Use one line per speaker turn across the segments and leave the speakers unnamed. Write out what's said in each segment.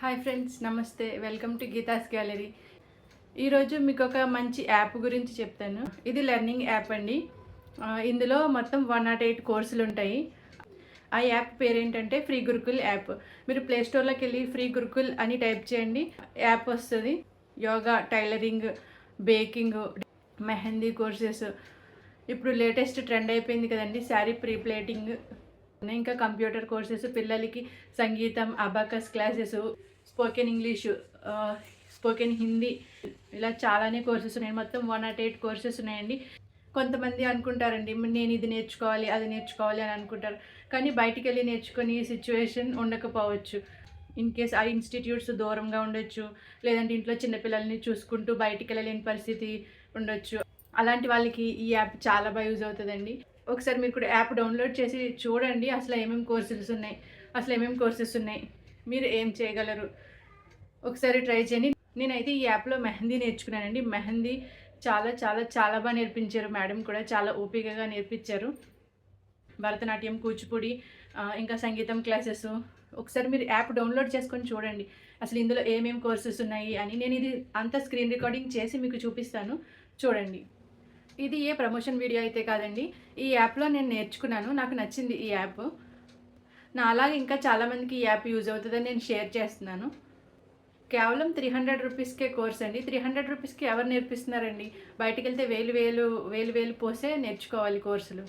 Hi friends నమస్తే. Welcome to Geetha's gallery. ఈరోజు మీకు ఒక మంచి యాప్ గురించి చెప్తాను. ఇది లెర్నింగ్ యాప్ అండి. ఇందులో మొత్తం వన్ నాట్ ఎయిట్ కోర్సులు ఉంటాయి. ఆ యాప్ పేరేంటంటే ఫ్రీ గురుకుల్ యాప్. మీరు ప్లేస్టోర్లోకి వెళ్ళి ఫ్రీ గురుకుల్ అని టైప్ చేయండి. యాప్ వస్తుంది. Yoga tailoring baking mehndi courses. ఇప్పుడు లేటెస్ట్ ట్రెండ్ అయిపోయింది కదండి శారీ ప్రీ ప్లేటింగ్ ఇంకా కంప్యూటర్ కోర్సెస్ పిల్లలకి సంగీతం abacus classes spoken English spoken Hindi ఇలా చాలానే కోర్సెస్ ఉన్నాయి. మొత్తం వన్ నాట్ ఎయిట్ కోర్సెస్ ఉన్నాయండి. కొంతమంది అనుకుంటారండి నేను ఇది నేర్చుకోవాలి అది నేర్చుకోవాలి అని అనుకుంటారు. కానీ బయటికి వెళ్ళి నేర్చుకుని సిచ్యువేషన్ ఉండకపోవచ్చు. ఇన్ కేస్ ఆ ఇన్స్టిట్యూట్స్ దూరంగా ఉండొచ్చు లేదంటే ఇంట్లో చిన్నపిల్లల్ని చూసుకుంటూ బయటికి వెళ్ళలేని పరిస్థితి ఉండొచ్చు. అలాంటి వాళ్ళకి ఈ యాప్ చాలా బాగా యూజ్ అవుతుందండి. ఒకసారి మీరు కూడా యాప్ డౌన్లోడ్ చేసి చూడండి. అసలు ఏమేమి కోర్సెస్ ఉన్నాయి? అసలు ఏమేమి కోర్సెస్ ఉన్నాయి? మీరు ఏం చేయగలరు? ఒకసారి ట్రై చేయండి. నేనైతే ఈ యాప్లో మెహందీ నేర్చుకున్నానండి. మెహందీ చాలా చాలా చాలా బాగా నేర్పించారు. మేడం కూడా చాలా ఓపికగా నేర్పించారు. భరతనాట్యం కూచిపూడి ఇంకా సంగీతం క్లాసెస్. ఒకసారి మీరు యాప్ డౌన్లోడ్ చేసుకొని చూడండి. అసలు ఇందులో ఏమేమి కోర్సెస్ ఉన్నాయి అని నేను ఇది అంతా స్క్రీన్ రికార్డింగ్ చేసి మీకు చూపిస్తాను. చూడండి. ఇది ఏ ప్రమోషన్ వీడియో అయితే కాదండి. ఈ యాప్లో నేను నేర్చుకున్నాను. నాకు నచ్చింది ఈ యాప్. నా అలాగే ఇంకా చాలామందికి ఈ యాప్ యూజ్ అవుతుందని నేను షేర్ చేస్తున్నాను. కేవలం త్రీ హండ్రెడ్ రూపీస్కే కోర్స్ అండి. త్రీ హండ్రెడ్ రూపీస్కి ఎవరు నేర్పిస్తున్నారండి? బయటకు వెళ్తే వేలు వేలు వేలు వేలు పోసే నేర్చుకోవాలి కోర్సులు.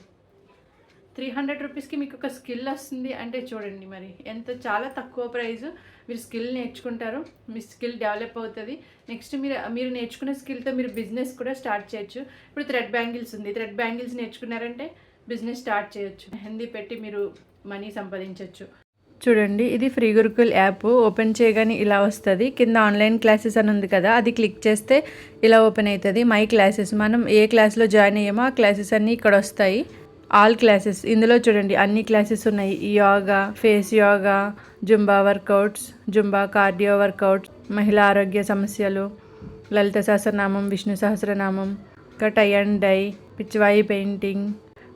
త్రీ హండ్రెడ్ రూపీస్కి మీకు ఒక స్కిల్ వస్తుంది అంటే చూడండి మరి ఎంత చాలా తక్కువ ప్రైస్. మీరు స్కిల్ నేర్చుకుంటారు మీ స్కిల్ డెవలప్ అవుతుంది. నెక్స్ట్ మీరు మీరు నేర్చుకున్న స్కిల్తో మీరు బిజినెస్ కూడా స్టార్ట్ చేయొచ్చు. ఇప్పుడు థ్రెడ్ బ్యాంగిల్స్ ఉంది. థ్రెడ్ బ్యాంగిల్స్ నేర్చుకున్నారంటే బిజినెస్ స్టార్ట్ చేయొచ్చు. మెహందీ పెట్టి మీరు మనీ సంపాదించవచ్చు చూడండి ఇది ఫ్రీ గురుకుల్ యాప్. ఓపెన్ చేయగానే ఇలా వస్తుంది. కింద ఆన్లైన్ క్లాసెస్ అని ఉంది కదా అది క్లిక్ చేస్తే ఇలా ఓపెన్ అవుతుంది. My classes. మనం ఏ క్లాస్లో జాయిన్ అయ్యామో ఆ క్లాసెస్ అన్నీ ఇక్కడ వస్తాయి. ఆల్ క్లాసెస్ ఇందులో చూడండి అన్ని క్లాసెస్ ఉన్నాయి. Yoga face yoga Zumba workouts Zumba cardio workouts మహిళా ఆరోగ్య సమస్యలు లలిత సహస్రనామం విష్ణు సహస్రనామం ఇంకా tie and dye Pichwai painting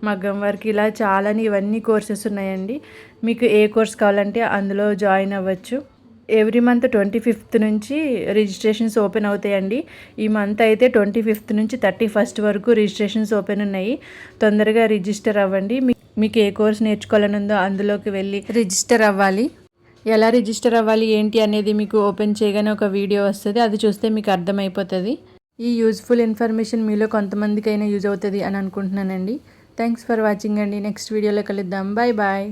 మగ్గం వర్క్ ఇలా చాలాని ఇవన్నీ కోర్సెస్ ఉన్నాయండి. మీకు ఏ కోర్స్ కావాలంటే అందులో జాయిన్ అవ్వచ్చు. ఎవ్రీ మంత్ ట్వంటీ ఫిఫ్త్ నుంచి రిజిస్ట్రేషన్స్ ఓపెన్ అవుతాయండి. ఈ మంత్ అయితే ట్వంటీ ఫిఫ్త్ నుంచి థర్టీ ఫస్ట్ వరకు రిజిస్ట్రేషన్స్ ఓపెన్ ఉన్నాయి. తొందరగా రిజిస్టర్ అవ్వండి. మీకు ఏ కోర్స్ నేర్చుకోవాలని ఉందో అందులోకి వెళ్ళి రిజిస్టర్ అవ్వాలి. ఎలా రిజిస్టర్ అవ్వాలి ఏంటి అనేది మీకు ఓపెన్ చేయగానే ఒక వీడియో వస్తుంది. అది చూస్తే మీకు అర్థమైపోతుంది. ఈ యూజ్ఫుల్ ఇన్ఫర్మేషన్ మీలో కొంతమందికైనా యూజ్ అవుతుంది అని అనుకుంటున్నానండి. థ్యాంక్స్ ఫర్ వాచింగ్ అండి. నెక్స్ట్ వీడియోలో కలుద్దాం. Bye bye